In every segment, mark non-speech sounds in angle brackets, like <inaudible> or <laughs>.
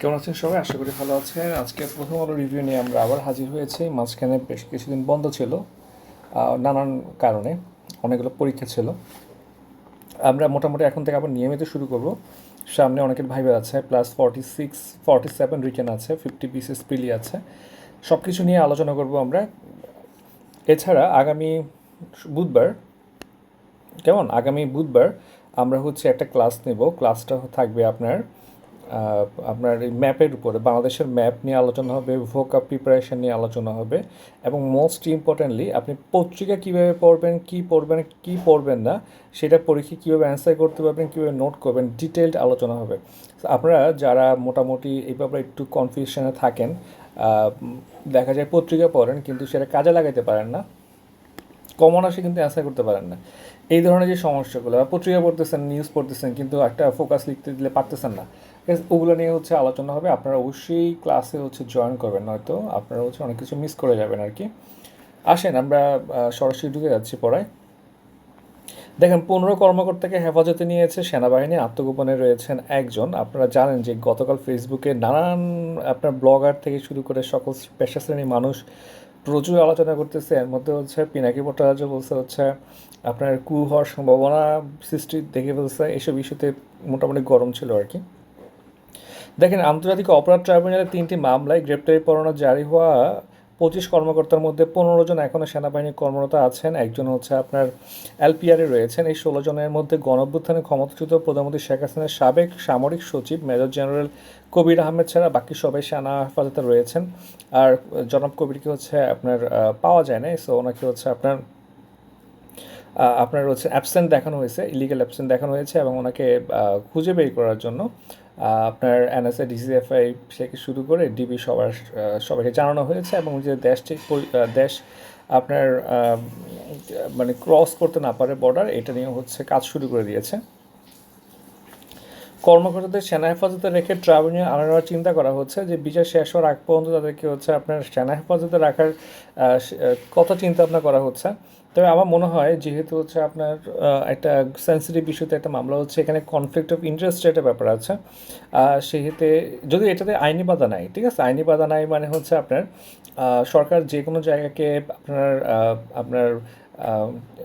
কেমন আছেন সবাই? আশা করি ভালো আছেন। আজকে প্রথম আলো রিভিউ নিয়ে আমরা আবার হাজির হয়েছি। মাঝখানে বেশ কিছুদিন বন্ধ ছিল নানান কারণে অনেকগুলো পরীক্ষা ছিল। আমরা মোটামুটি এখন থেকে আবার নিয়মিত শুরু করব। সামনে অনেকের ভাইবে আছে plus forty six forty seven written আছে ফিফটি পিসেস পিলি আছে। সব কিছু নিয়ে আলোচনা করব আমরা। এছাড়া আগামী বুধবার, কেমন? আগামী বুধবার আমরা হচ্ছে একটা ক্লাস নেব। ক্লাসটা থাকবে আপনার আপনার এই ম্যাপের উপরে, বাংলাদেশের ম্যাপ নিয়ে আলোচনা হবে, ভোকা প্রিপারেশন নিয়ে আলোচনা হবে এবং মোস্ট ইম্পর্ট্যান্টলি আপনি পত্রিকা কীভাবে পড়বেন, কী পড়বেন কী পড়বেন না, সেটা পরীক্ষা কীভাবে অ্যান্সার করতে পারবেন, কীভাবে নোট করবেন ডিটেলড আলোচনা হবে আপনারা যারা মোটামুটি এই ব্যাপারে একটু কনফিউশনে থাকেন দেখা যায় পত্রিকা পড়েন কিন্তু সেটা কাজে লাগাতে পারেন না কমন আসে কিন্তু অ্যান্সার করতে পারেন না এই ধরনের যে সমস্যাগুলো পত্রিকা পড়তেছেন নিউজ পড়তেছেন কিন্তু একটা ফোকাস লিখতে দিলে পারতেছেন না? ওগুলো নিয়ে হচ্ছে আলোচনা হবে। আপনারা অবশ্যই ক্লাসে হচ্ছে জয়েন করবেন, নয়তো আপনারা হচ্ছে অনেক কিছু মিস করে যাবেন আর কি আসেন, আমরা সরাসরি ঢুকে যাচ্ছি পড়ায়। দেখেন, পনেরো কর্মকর্তাকে হেফাজতে নিয়েছে সেনাবাহিনী, আত্মগোপনে রয়েছেন একজন। আপনারা জানেন যে গতকাল ফেসবুকে নানান, আপনার ব্লগার থেকে শুরু করে সকল পেশা শ্রেণির মানুষ প্রচুর আলোচনা করতেছে। এর মধ্যে হচ্ছে পিনাকি ভট্টাচার্য বলছে হচ্ছে, আপনার কু হওয়ার সম্ভাবনা সৃষ্টি দেখে ফেলছে। এসব ইস্যুতে মোটামুটি গরম ছিল আর কি দেখেন, আন্তর্জাতিক অপরাধ ট্রাইব্যুনালের তিনটি মামলায় গ্রেপ্তারি পরোয়ানা জারি হওয়া পঁচিশ কর্মকর্তার মধ্যে পনেরো জন এখনও সেনাবাহিনীর কর্মরত আছেন। একজন হচ্ছে আপনার এলপিআরে রয়েছেন। এই ষোলো জনের মধ্যে গণঅভ্যুত্থানে ক্ষমতাচ্যুত প্রধানমন্ত্রী শেখ হাসিনার সাবেক সামরিক সচিব মেজর জেনারেল কবির আহমেদ ছাড়া বাকি সবাই সেনা হেফাজতে রয়েছেন। আর জনাব কবিরকে হচ্ছে আপনার পাওয়া যায় না সো ওনাকে হচ্ছে আপনার আপনার হচ্ছে অ্যাবসেন্ট দেখানো হয়েছে ইলিগাল অ্যাবসেন্ট দেখানো হয়েছে এবং ওনাকে খুঁজে বের করার জন্য আপনার এনএসএ ডিসিএফআই থেকে শুরু করে ডিবি সবার সবাইকে জানানো হয়েছে এবং যে দেশটি দেশ আপনার মানে ক্রস করতে না পারে বর্ডার এটা নিয়ে হচ্ছে কাজ শুরু করে দিয়েছে। কর্মকর্তাদের সেনা হেফাজতে রেখে ট্রাইব্যুনাল আনানোর চিন্তা করা হচ্ছে যে বিচার শেষ হওয়ার আগ পর্যন্ত তাদেরকে হচ্ছে আপনার সেনা হেফাজতে রাখার কথা চিন্তা ভাবনা করা হচ্ছে। তবে আমার মনে হয় যেহেতু হচ্ছে আপনার একটা সেন্সিটিভ ইস্যুতে একটা মামলা হচ্ছে, এখানে কনফ্লিক্ট অফ ইন্টারেস্ট একটা ব্যাপার আছে। সেহেতু যদি এটাতে আইনি বাধা নাই, ঠিক আছে? আইনি বাধা নাই মানে হচ্ছে আপনার সরকার যে কোনো জায়গাকে আপনার আপনার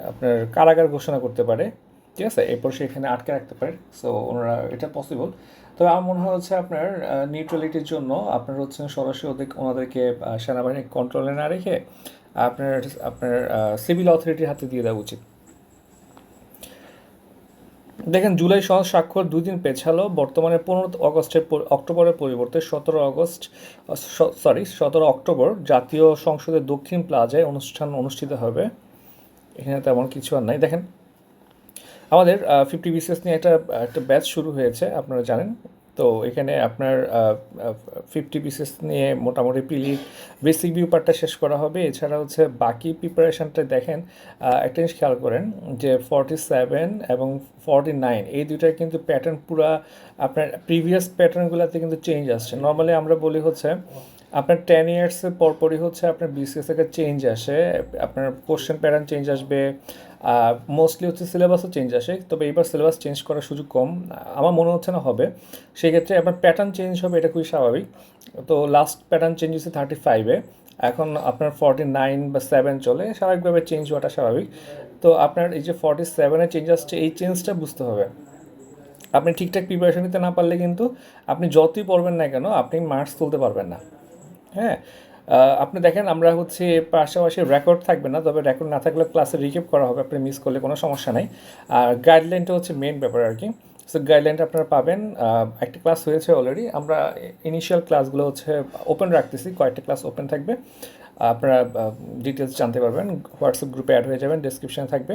আপনার কারাগার ঘোষণা করতে পারে, ঠিক আছে? এরপর সেখানে আটকে রাখতে পারে সো ওনারা, এটা পসিবল তবে আমার মনে হয় হচ্ছে আপনার নিউট্রালিটির জন্য আপনার হচ্ছে সরাসরি ওদের, ওনাদেরকে সেনাবাহিনীর কন্ট্রোলে না রেখে আপনার আপনার সিভিল অথরিটির হাতে দিয়ে দেওয়া উচিত। দেখেন, জুলাই সহজ স্বাক্ষর দুই দিন পেছালো। বর্তমানে পনেরো অগস্টের অক্টোবরের পরিবর্তে সতেরো আগস্ট সরি সতেরো অক্টোবর জাতীয় সংসদের দক্ষিণ প্লাজায় অনুষ্ঠান অনুষ্ঠিত হবে। এখানে তেমন কিছু আর নাই। দেখেন, আমাদের ফিফটি বিসিএস নিয়ে একটা একটা ব্যাচ শুরু হয়েছে, আপনারা জানেন। তো এখানে আপনার ফিফটি পিসেস নিয়ে মোটামুটি প্রিলি বেসিক ভিউ পার্টটা শেষ করা হবে। এছাড়া হচ্ছে বাকি প্রিপারেশানটা দেখেন একটা জিনিস খেয়াল করেন যে ফর্টি সেভেন এবং ফর্টি নাইন এই দুইটার কিন্তু প্যাটার্ন পুরা আপনার প্রিভিয়াস প্যাটার্নগুলোতে কিন্তু চেঞ্জ আসছে। নর্মালি আমরা বলি হচ্ছে আপনার টেন ইয়ার্সের পরপরই হচ্ছে আপনার বিসিএস থেকে চেঞ্জ আসে, আপনার কোশ্চেন প্যাটার্ন চেঞ্জ আসবে মোস্টলি হচ্ছে সিলেবাসও চেঞ্জ আসে, তবে এবার সিলেবাস চেঞ্জ করার সুযোগ কম। আমার মনে হচ্ছে না হবে। সেক্ষেত্রে আপনার প্যাটার্ন চেঞ্জ হবে, এটা খুবই স্বাভাবিক। তো লাস্ট প্যাটার্ন চেঞ্জ হচ্ছে থার্টি ফাইভে এখন আপনার ফর্টি নাইন বা সেভেন চলে, স্বাভাবিকভাবে চেঞ্জ হওয়াটা স্বাভাবিক। তো আপনার এই যে ফর্টি সেভেনে চেঞ্জ আসছে, এই চেঞ্জটা বুঝতে হবে। আপনি ঠিকঠাক প্রিপারেশন নিতে না পারলে কিন্তু আপনি যতই পড়বেন না কেন, আপনি মার্কস তুলতে পারবেন না। হ্যাঁ আপনি দেখেন আমরা হচ্ছে পাশাপাশি রেকর্ড থাকবে না, তবে রেকর্ড না থাকলে ক্লাসে রিকেপ করা হবে, আপনি মিস করলে কোনো সমস্যা নাই। আর গাইডলাইনটা হচ্ছে মেন ব্যাপার আর কি। সো গাইডলাইনটা আপনারা পাবেন একটা ক্লাস হয়েছে অলরেডি আমরা ইনিশিয়াল ক্লাসগুলো হচ্ছে ওপেন রাখতেছি, কয়েকটা ক্লাস ওপেন থাকবে। আপনারা ডিটেলস জানতে পারবেন হোয়াটসঅ্যাপ গ্রুপে অ্যাড হয়ে যাবেন ডিসক্রিপশনে থাকবে।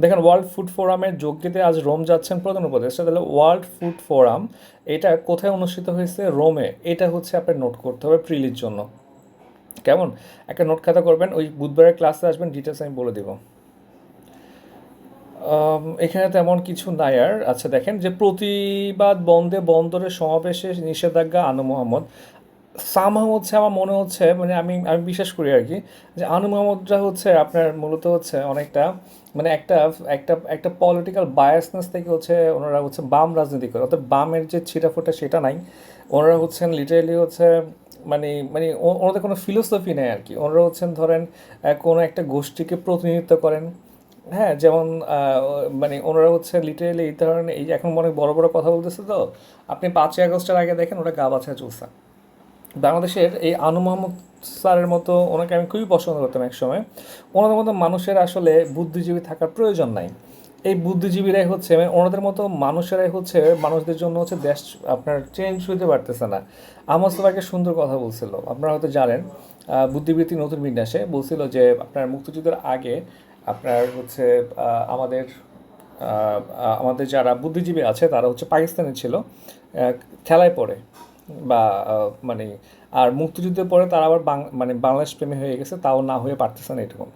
দেখেন ওয়ার্ল্ড ফুড ফোরামের যোগ দিতে আজ রোম যাচ্ছেন প্রধান উপদেষ্টা। তাহলে ওয়ার্ল্ড ফুড ফোরাম এটা কোথায় অনুষ্ঠিত হয়েছে? রোমে। এটা হচ্ছে আপনার নোট করতে হবে প্রিলির জন্য। কেমন? একটা নোট খাতা করবেন, ওই বুধবারের ক্লাসে আসবেন ডিটেলস আমি বলে দিব। এখানে তেমন কিছু নাই আর। আচ্ছা দেখেন যে প্রতিবাদ বন্ধে বন্দরের সমাবেশে নিষেধাজ্ঞা আনু মোহাম্মদ। সামহাও হচ্ছে আমার মনে হচ্ছে মানে আমি আমি বিশ্বাস করি আর কি, যে আনু মোহাম্মদরা হচ্ছে আপনার মূলত হচ্ছে অনেকটা মানে একটা একটা একটা পলিটিক্যাল বায়াসনেস থেকে হচ্ছে ওনারা হচ্ছে বাম রাজনীতি করে। অর্থাৎ বামের যে ছিটাফোটা সেটা নাই। ওনারা হচ্ছেন লিটারেলি হচ্ছে মানে মানে ওনাদের কোনো ফিলোসফি নেই আর কি। ওনারা হচ্ছেন ধরেন কোনো একটা গোষ্ঠীকে প্রতিনিধিত্ব করেন। হ্যাঁ যেমন মানে ওনারা হচ্ছে লিটারেলি এই ধরনের এই এখন অনেক বড় বড় কথা বলতেছে তো, আপনি পাঁচই আগস্টের আগে দেখেন ওরা গা বাছায় চলছে। বাংলাদেশের এই আনু স্যারের মতো ওনাকে আমি খুবই পছন্দ করতাম এক সময়। ওনাদের মতো মানুষের আসলে বুদ্ধিজীবী থাকার প্রয়োজন নাই। এই বুদ্ধিজীবীরাই হচ্ছে মানে ওনাদের মতো মানুষেরাই হচ্ছে, মানুষদের জন্য হচ্ছে দেশ আপনার চেঞ্জ হইতে পারতেছে না। আমার সবাইকে সুন্দর কথা বলছিল, আপনারা হয়তো জানেন বুদ্ধিবৃত্তি নতুন বিন্যাসে বলছিল যে আপনার মুক্তিযুদ্ধের আগে আপনার হচ্ছে আমাদের আমাদের যারা বুদ্ধিজীবী আছে তারা হচ্ছে পাকিস্তানে ছিল খেলায় পড়ে বা মানে আর মুক্তিযুদ্ধের পরে তারা আবার মানে বাংলাদেশ প্রেমী হয়ে গেছে, তাও না হয়ে পারতেছে না এরকম।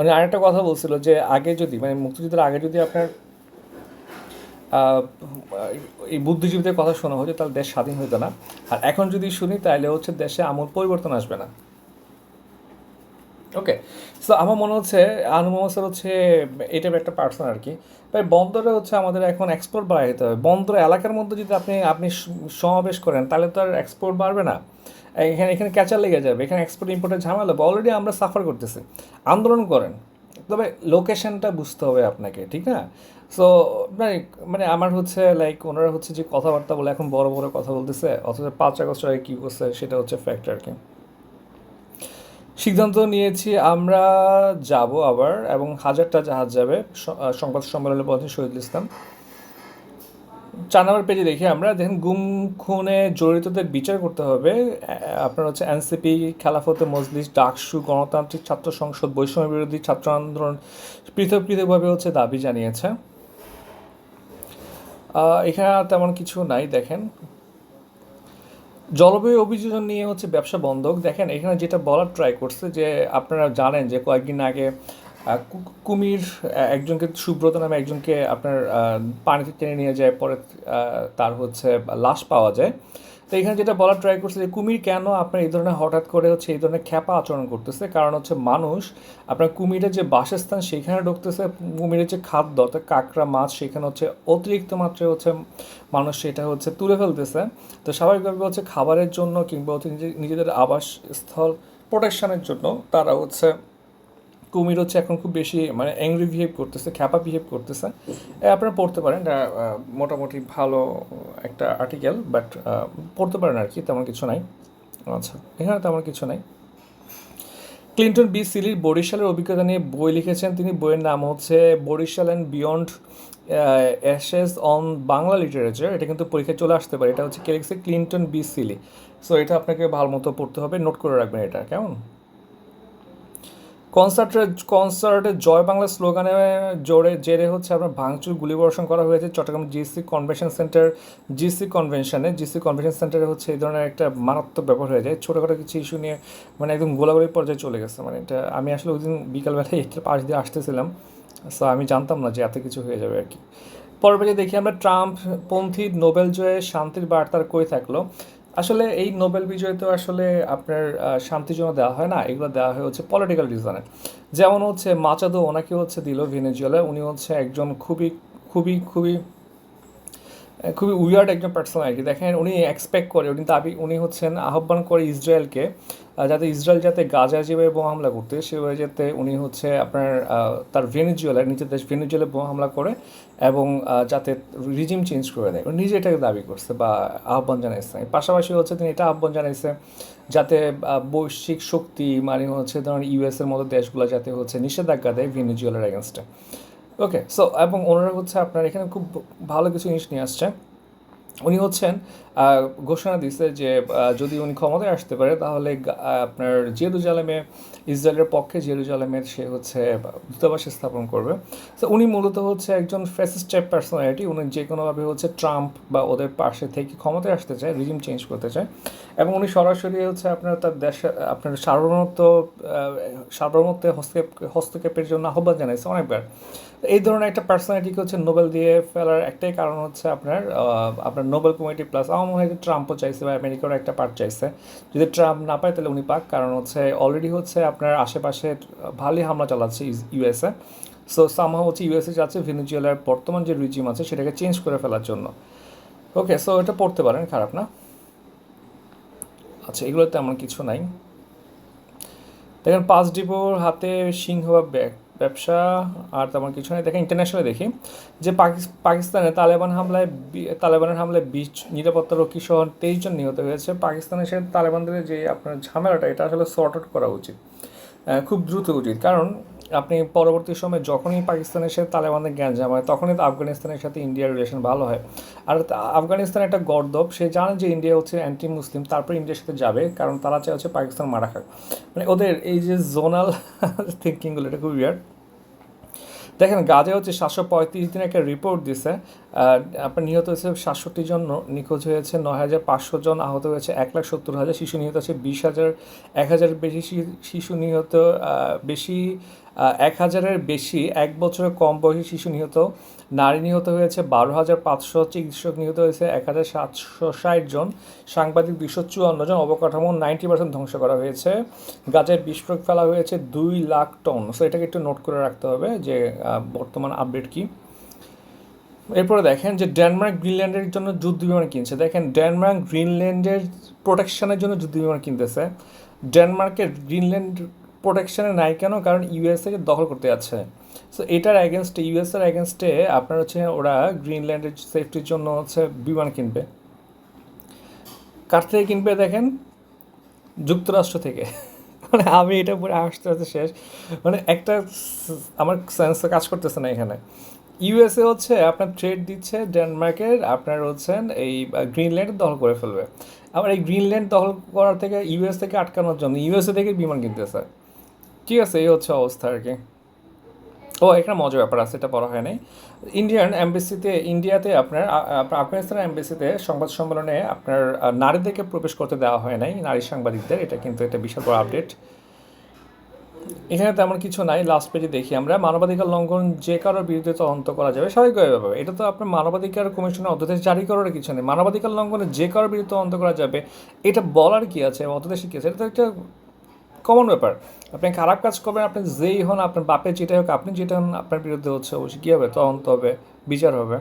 উনি আরেকটা কথা বলছিল যে আগে যদি মানে মুক্তিযুদ্ধের আগে যদি আপনার এই বুদ্ধিজীবীদের কথা শোনা হতো, তাহলে দেশ স্বাধীন হতো না। আর এখন যদি শুনি তাহলে হচ্ছে দেশে আমূল পরিবর্তন আসবে না। ওকে সো আমার মনে হচ্ছে, আনু মোহাম্মদ স্যার হচ্ছে এটা একটা পার্সন আর কি। তাই বন্দরে হচ্ছে আমাদের এখন এক্সপোর্ট বাড়াইতে হবে। বন্দর এলাকার মধ্যে যদি আপনি আপনি সমাবেশ করেন, তাহলে তো আর এক্সপোর্ট বাড়বে না। এখানে এখানে ক্যাচার লেগে যাবে। এখানে এক্সপোর্ট ইম্পোর্টের ঝামেলা অলরেডি আমরা সাফার করতেছি। আন্দোলন করেন। তবে লোকেশনটা বুঝতে হবে আপনাকে, ঠিক না? সো মানে মানে আমার হচ্ছে লাইক ওনারা হচ্ছে যে কথাবার্তা বলে এখন বড় বড় কথা বলতেছে, অথচ পাঁচ আগস্ট আগে কী করছে সেটা হচ্ছে ফ্যাক্ট আর কি। সিদ্ধান্ত নিয়েছি আমরা যাব আবার, এবং হাজারটা জাহাজ যাবে। সংবাদ সম্মেলনে বলছেন শহীদুল ইসলাম। চার নম্বর পেজে দেখি আমরা, দেখেন গুম, খুনে, জড়িতদের বিচার করতে হবে। আপনার হচ্ছে এনসিপি, খেলাফতে মজলিস, ডাকসু, গণতান্ত্রিক ছাত্র সংসদ, বৈষম্য বিরোধী ছাত্র আন্দোলন পৃথক পৃথকভাবে হচ্ছে দাবি জানিয়েছে। এখানে তেমন কিছু নাই, দেখেন। জলবায়ু অভিযোজন নিয়ে হচ্ছে ব্যবসা বন্ধক। দেখেন, এখানে যেটা বলার ট্রাই করছে যে, আপনারা জানেন যে কয়েকদিন আগে কুমির একজনকে সুব্রত নামে একজনকে আপনার পানিতে টেনে নিয়ে যায়, পরে তার হচ্ছে লাশ পাওয়া যায়। তো এখানে যেটা বলার ট্রাই করছে যে, কুমির কেন আপনার এই ধরনের হঠাৎ করে হচ্ছে এই ধরনের খ্যাপা আচরণ করতেছে? কারণ হচ্ছে মানুষ, আপনার কুমিরের যে বাসস্থান সেখানে ঢুকতেছে, কুমিরের যে খাদ্য, অর্থাৎ কাঁকড়া, মাছ, সেখানে হচ্ছে অতিরিক্ত মাত্রায় হচ্ছে মানুষ সেটা হচ্ছে তুলে ফেলতেছে। তো স্বাভাবিকভাবে হচ্ছে খাবারের জন্য কিংবা হচ্ছে নিজেদের আবাসস্থল প্রোটেকশনের জন্য তারা হচ্ছে কুমির হচ্ছে এখন খুব বেশি মানে অ্যাংরি বিহেভ করতেছে, খ্যাপা বিহেভ করতেছে। আপনারা পড়তে পারেন, এটা মোটামুটি ভালো একটা আর্টিকেল বাট পড়তে পারেন আর কি, তেমন কিছু নাই। আচ্ছা এখানে তেমন কিছু নাই। ক্লিন্টন বি সিলির বরিশালের অভিজ্ঞতা নিয়ে বই লিখেছেন তিনি। বইয়ের নাম হচ্ছে Barishal and beyond ashes on Bangla literature এটা কিন্তু পরীক্ষায় চলে আসতে পারে। এটা হচ্ছে কে লিখছে? Clinton B Seely. সো এটা আপনাকে ভালো মতো পড়তে হবে। নোট করে রাখবেন এটা, কেমন? কনসার্টের কনসার্টে জয় বাংলা স্লোগানে জোরে, জেরে হচ্ছে আপনার ভাঙচুর, গুলিবর্ষণ করা হয়েছে Chattogram GC convention centre, GC কনভেনশনে। GC convention সেন্টারে হচ্ছে এই ধরনের একটা মারাত্মক ব্যাপার হয়ে যায়। ছোটোখাটো কিছু ইস্যু নিয়ে মানে একদম গোলাগুলি পর্যায়ে চলে গেছে। মানে এটা, আমি আসলে ওই দিন বিকালবেলায় এটা পাশ দিয়ে আসতেছিলাম। সো আমি জানতাম না যে এত কিছু হয়ে যাবে আর কি। পরবর্তী দেখি আমরা ট্রাম্প পন্থী নোবেল জয়ে শান্তির বার্তার কই থাকল? আসলে এই নোবেল বিজয় তো আসলে আপনার শান্তির জন্য দেওয়া হয় না, এগুলো দেওয়া হয় হচ্ছে পলিটিক্যাল রিজনে যেমন হচ্ছে মাচাদো ওনাকে হচ্ছে দিল ভেনেজুয়েলা উনি হচ্ছে একজন খুবই খুবই খুবই খুবই উইয়ার্ড একজন পার্সোনালিটি দেখেন, উনি এক্সপেক্ট করে, উনি দাবি, উনি হচ্ছেন, আহ্বান করে ইসরায়েলকে যাতে ইসরায়েল যাতে গাজায় যেভাবে বোমা হামলা করতে সেভাবে যাতে উনি হচ্ছে আপনার তার ভেনেজুয়েলার নিজের দেশ ভেনেজুয়েলা বোমা হামলা করে এবং যাতে রিজিম চেঞ্জ করে দেয়। উনি নিজে এটাকে দাবি করছে বা আহ্বান জানাইছে। পাশাপাশি হচ্ছে তিনি এটা আহ্বান জানাইছে যাতে বৈশ্বিক শক্তি মানে হচ্ছে ধরেন ইউএসের মতো দেশগুলো যাতে হচ্ছে নিষেধাজ্ঞা দেয় ভেনেজুয়েলার এগেনস্টে ওকে সো এবং ওনারা হচ্ছে আপনার এখানে খুব ভালো কিছু জিনিস নিয়ে আসছে উনি হচ্ছেন ঘোষণা দিছে যে যদি উনি ক্ষমতায় আসতে পারে, তাহলে আপনার জেরুজালেমে, ইসরায়েলের পক্ষে জেরুজালেমের সে হচ্ছে দূতাবাস স্থাপন করবে। তো উনি মূলত হচ্ছে একজন ফ্যাসিস্ট টাইপ পার্সোনালিটি উনি যে কোনোভাবে হচ্ছে ট্রাম্প বা ওদের পাশে থেকে ক্ষমতায় আসতে চায় রিজিম চেঞ্জ করতে চায়। এবং উনি সরাসরি হচ্ছে আপনার তার দেশে, আপনার সার্বভৌমত্ব সার্বভৌমত্বে হস্তক্ষেপ, হস্তক্ষেপের জন্য আহ্বান জানাইছে অনেকবার। এই ধরনের একটা পার্সোনালিটিকে হচ্ছে নোবেল দিয়ে ফেলার একটাই কারণ হচ্ছে আপনার আপনার নোবেল কমিটি প্লাস আমার মনে হয় ট্রাম্পও চাইছে বা আমেরিকারও একটা পার্ট চাইছে। যদি ট্রাম্প না পায় তাহলে উনি পাক। কারণ হচ্ছে অলরেডি হচ্ছে আপনার আশেপাশে ভালোই হামলা চালাচ্ছে ইউএসএ সো সামহাও হচ্ছে ইউএসএ যাচ্ছে ভেনেজুয়েলার বর্তমান যে রিজিম আছে, সেটাকে চেঞ্জ করে ফেলার জন্য। ওকে সো এটা পড়তে পারেন, খারাপ না। আচ্ছা এগুলো তেমন কিছু নাই। দেখেন, পাঁচ ডিপোর হাতে সিংহ বা ব্যাগ। ব্যবসা আর তেমন কিছু নেই। দেখেন ইন্টারন্যাশনালে দেখি যে পাকিস- পাকিস্তানে তালেবান হামলায় তালেবানের হামলায় বিশ নিরাপত্তা রক্ষী সহ তেইশ জন নিহত হয়েছে। পাকিস্তানের সে তালেবানদের যে আপনার ঝামেলাটা, এটা আসলে শর্ট আউট করা উচিত। খুব দ্রুত উচিত। কারণ আপনি পরবর্তী সময়ে যখনই পাকিস্তানের সাথে তালেবানের জ্ঞান জামা হয়, তখনই তো আফগানিস্তানের সাথে ইন্ডিয়ার রিলেশন ভালো হয়। আর আফগানিস্তান একটা গর্দব, সে জানে যে ইন্ডিয়া হচ্ছে অ্যান্টি মুসলিম তারপর ইন্ডিয়ার সাথে যাবে, কারণ তারা চাই হচ্ছে পাকিস্তান মারা খাক। মানে ওদের এই যে জোনাল থিঙ্কিংগুলো <laughs> এটা খুব ইয়ার দেখেন, গাজে হচ্ছে সাতশো পঁয়ত্রিশ দিন একটা রিপোর্ট দিছে। আপনার নিহত হয়েছে সাতষট্টি জন, নিখোঁজ হয়েছে নয় হাজার পাঁচশো জন, আহত হয়েছে এক লাখ সত্তর হাজার, শিশু নিহত আছে বিশ হাজার, এক হাজার বেশি শিশু নিহত বেশি এক হাজারের বেশি, এক বছরের কম বয়সী শিশু নিহত। নারী নিহত হয়েছে বারো হাজার পাঁচশো, চিকিৎসক নিহত হয়েছে এক হাজার সাতশো ষাট জন। সাংবাদিক দুশো চুয়ান্ন জন। অবকাঠামো নাইনটি পার্সেন্ট ধ্বংস করা হয়েছে। গাজায় বিস্ফোরক ফেলা হয়েছে দুই লাখ টন। সো এটাকে একটু নোট করে রাখতে হবে যে বর্তমান আপডেট কি। এরপরে দেখেন যে ডেনমার্ক গ্রিনল্যান্ডের জন্য যুদ্ধ বিমান কিনছে। দেখেন ডেনমার্ক গ্রিনল্যান্ডের প্রোটেকশনের জন্য যুদ্ধ বিমান কিনতেছে। ডেনমার্কের গ্রিনল্যান্ড প্রোটেকশনে নাই কেন? কারণ ইউএসএকে দখল করতে যাচ্ছে। সো এটার অ্যাগেনস্টে ইউএসএর অ্যাগেনস্টে আপনার হচ্ছে ওরা গ্রিনল্যান্ডের সেফটির জন্য হচ্ছে বিমান কিনবে। কার থেকে কিনবে দেখেন? যুক্তরাষ্ট্র থেকে। মানে আমি এটা পরে আসতে আসতে শেষ। মানে একটা আমার সেন্স কাজ করতেছে না এখানে। ইউএসএ হচ্ছে আপনার ট্রেড দিচ্ছে ডেনমার্কের আপনার হচ্ছেন এই গ্রিনল্যান্ড দখল করে ফেলবে। আবার এই গ্রিনল্যান্ড দখল করার থেকে ইউএস থেকে আটকানোর জন্য ইউএসএ থেকে বিমান কিনতেছে। ঠিক আছে? এই হচ্ছে অবস্থা আর কি। ও, এখানে মজার ব্যাপার আছে, এটা বলা হয় নাই ইন্ডিয়ান এমবেসিতে ইন্ডিয়াতে আপনার আফগানিস্তানের এমবেসিতে সংবাদ সম্মেলনে আপনার নারীদেরকে প্রবেশ করতে দেওয়া হয় নাই, নারী সাংবাদিকদের। এটা কিন্তু একটা বিশাল বড় আপডেট এখানে তেমন কিছু নাই লাস্ট পেজে দেখি আমরা। মানবাধিকার লঙ্ঘন যে কারোর বিরুদ্ধে তদন্ত করা যাবে, স্বাভাবিকভাবে। এটা তো আপনার মানবাধিকার কমিশনের অধ্যাদেশ জারি করার কিছু নেই। মানবাধিকার লঙ্ঘনে যে কারোর বিরুদ্ধে তদন্ত করা যাবে, এটা বলার কি আছে অধ্যাদেশে কি আছে? এটা তো একটা কমন ব্যাপার। আপনি খারাপ কাজ করবেন, আপনি যেই হন, আপনার বাপের যেটাই হোক, আপনি যেটা হন, আপনার বিরুদ্ধে হচ্ছে অবশ্যই। কী হবে? তদন্ত হবে, বিচার হবে।